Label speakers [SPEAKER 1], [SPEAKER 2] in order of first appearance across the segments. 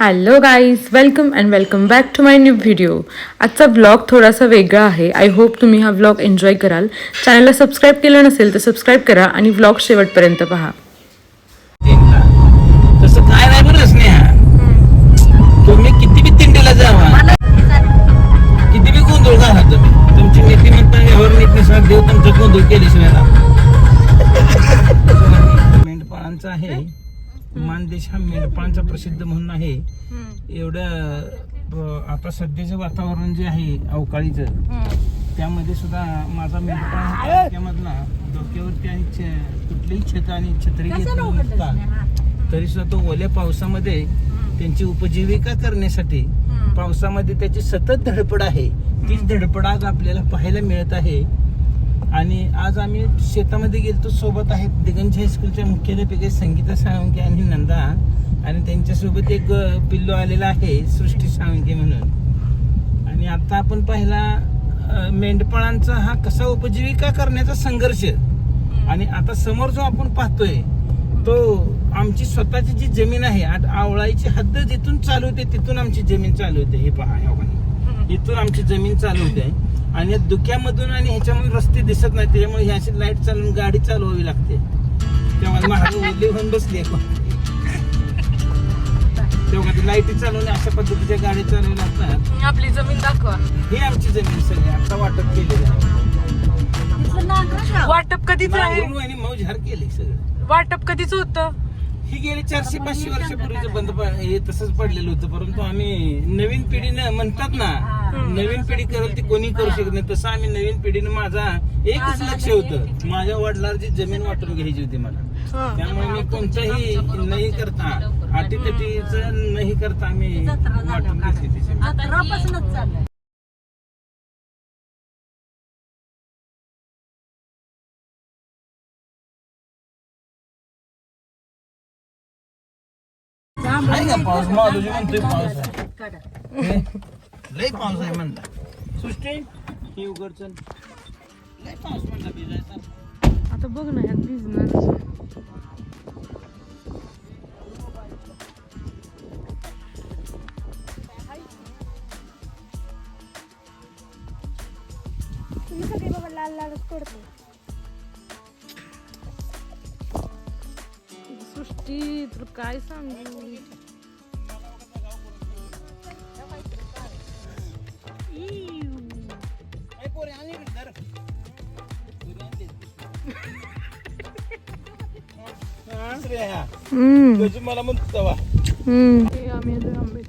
[SPEAKER 1] Hello guys welcome and welcome back to my new video आजचा vlog थोडासा वेगळा आहे. आय होप तुम्ही हा व्लॉग एन्जॉय कराल. चॅनलला सबस्क्राईब केलं नसेल तर सबस्क्राईब करा आणि व्लॉग शेवटपर्यंत पहा.
[SPEAKER 2] तसं काय नाही बरं स्नेहा. तुम्ही किती बी तिंडीला जावा. किती बी गोंधळ घाला तुम्ही. तुमची नीतिमत्ता यावर नीटनुसार देव तुमचा गोंधळ केल्याशिवाय मानदेश हा मेंढपाळांचा प्रसिद्ध म्हणून आहे. एवढं आता सध्याचं वातावरण जे आहे अवकाळीचं त्यामध्ये सुद्धा माझा मेंढपाळ त्यामधला डोक्यावरती आणि कुठलीही छत आणि छत्री घेत नसता तरी सुद्धा तो ओल्या पावसामध्ये त्यांची उपजीविका करण्यासाठी पावसामध्ये त्याची सतत धडपड आहे. तीच धडपड आज आपल्याला पाहायला मिळत आहे. आणि आज आम्ही शेतामध्ये गेलतो सोबत आहेत दिगंज हायस्कूलच्या मुख्याध्यापिका संगीता साळुंके आणि नंदा. आणि त्यांच्यासोबत एक पिल्लू आलेला आहे सृष्टी साळुंके म्हणून. आणि आता आपण पाहिला मेंढपाळांचा हा कसा उपजीविका करण्याचा संघर्ष. आणि आता समोर जो आपण पाहतोय तो आमची स्वतःची जी जमीन आहे आवळाईची हद्द जिथून चालू होते तिथून आमची जमीन चालू होते. हे पहा. इथून आमची जमीन चालू होते. आणि या धुक्यामधून आणि ह्याच्यामधून रस्ते दिसत नाही त्याच्यामुळे ह्या अशी लाइट चालवून गाडी चालवावी लागते. तेव्हा महाग ओली होऊन बसली. तेव्हा ती लाईटी चालवून अशा पद्धतीच्या गाडी चालवल्या लागतात.
[SPEAKER 1] आपली जमीन दाखवा.
[SPEAKER 2] ही आमची जमीन सगळी. आता वाटप केलेली आहे.
[SPEAKER 1] वाटप कधीच आहे?
[SPEAKER 2] आणि मौजहार केली सगळं.
[SPEAKER 1] वाटप कधीच होतं?
[SPEAKER 2] ही गेली चारशे पाचशे वर्षापूर्वीच बंद हे तसंच पडलेलं होतं. परंतु आम्ही नवीन पिढीनं म्हणतात ना नवीन पिढी करेल ती कोणी करू शकत नाही. तसं आम्ही नवीन पिढीनं माझा एकच लक्ष होतं. माझ्या वडिलांची जमीन वाटून घ्यायची होती मला. त्यामुळे मी कोणतंही नाही करता. अटीतटीच नाही करता आम्ही वाटून घेतली ती जमीन.
[SPEAKER 3] अकरापासूनच चाललंय.
[SPEAKER 2] आहे का पाऊस? माधुजी म्हणतोय पाऊस आहे? लय पाऊस आहे म्हणता. सृष्टी ही उघड चल लय पाऊस म्हणता भिजायचा.
[SPEAKER 1] आता बघ ना ह्यात भिजणार
[SPEAKER 3] तुम्ही सगळे बाबा लाल लालच तोडतो
[SPEAKER 1] सृष्टी तर काय सांगू?
[SPEAKER 2] पोरी, आणि धर. मला म्हणतो तेव्हा.
[SPEAKER 1] आम्ही आंबे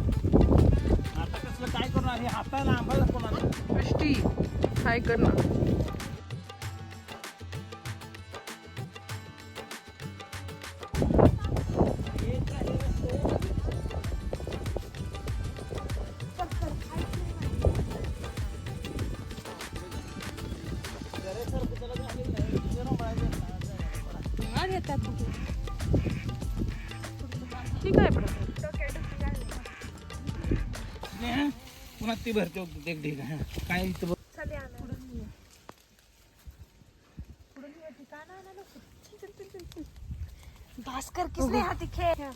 [SPEAKER 2] आता कसलं काय करणार हे हाताला आंबाला कोणाला
[SPEAKER 1] काय करणार ठीक आहे
[SPEAKER 2] पुन्हा ती भरते एक हा. काय इथं बघ.
[SPEAKER 3] भास्कर किसने हाती खेळ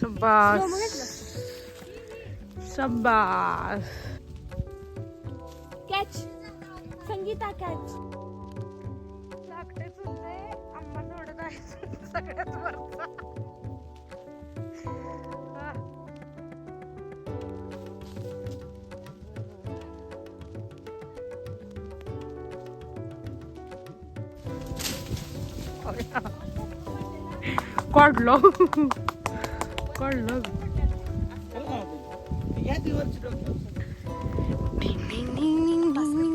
[SPEAKER 1] शब्बास शब्बास
[SPEAKER 3] कॅच संगीता कॅच लागते चुलते. आम्हा सोडत आहे. सगळ्यात वरचा. हा.
[SPEAKER 1] काढलो. काढलं.
[SPEAKER 2] या Bing, bing, ding, ding, ding.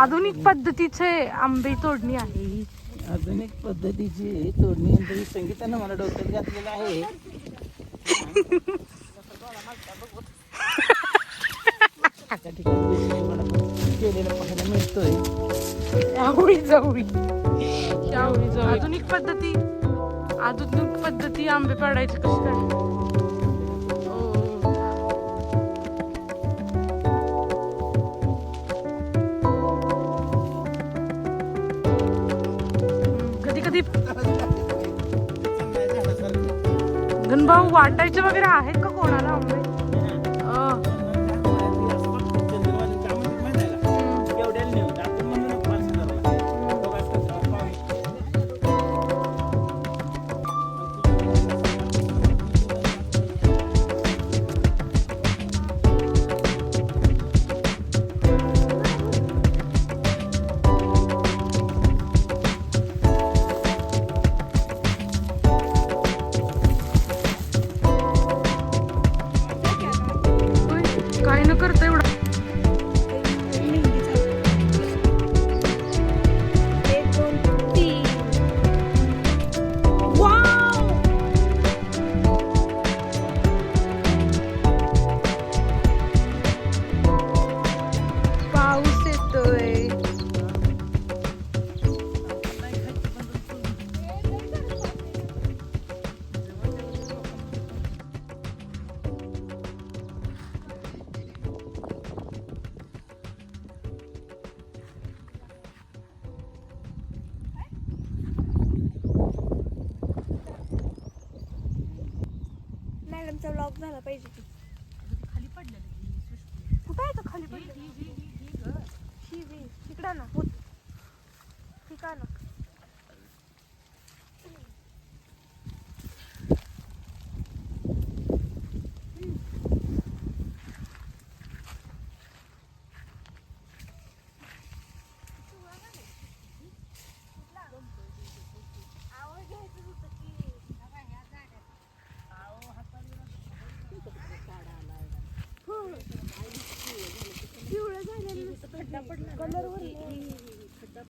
[SPEAKER 3] आधुनिक पद्धतीचे आंबे तोडणी आहे ही.
[SPEAKER 2] आधुनिक पद्धतीची तोडणी यंत्र ही संगीतानं मला डोक्यात घातलेलं आहे. त्या ठिकाणी देशी केलेला पाहायला मिळतोय
[SPEAKER 3] आवळी जवळी. आवळी जवळी. आधुनिक पद्धती आधुनिक पद्धती आंबे पाडायचे कसे काय? गणभाऊ वाटायचे वगैरे आहेत का कोणाला? आंबे
[SPEAKER 4] मॅडमचा व्लॉग झाला पाहिजे की.
[SPEAKER 3] कुठं आहे तो खाली पडलं
[SPEAKER 4] तिकडं ना होत. ठीक आहे ना. కొందరు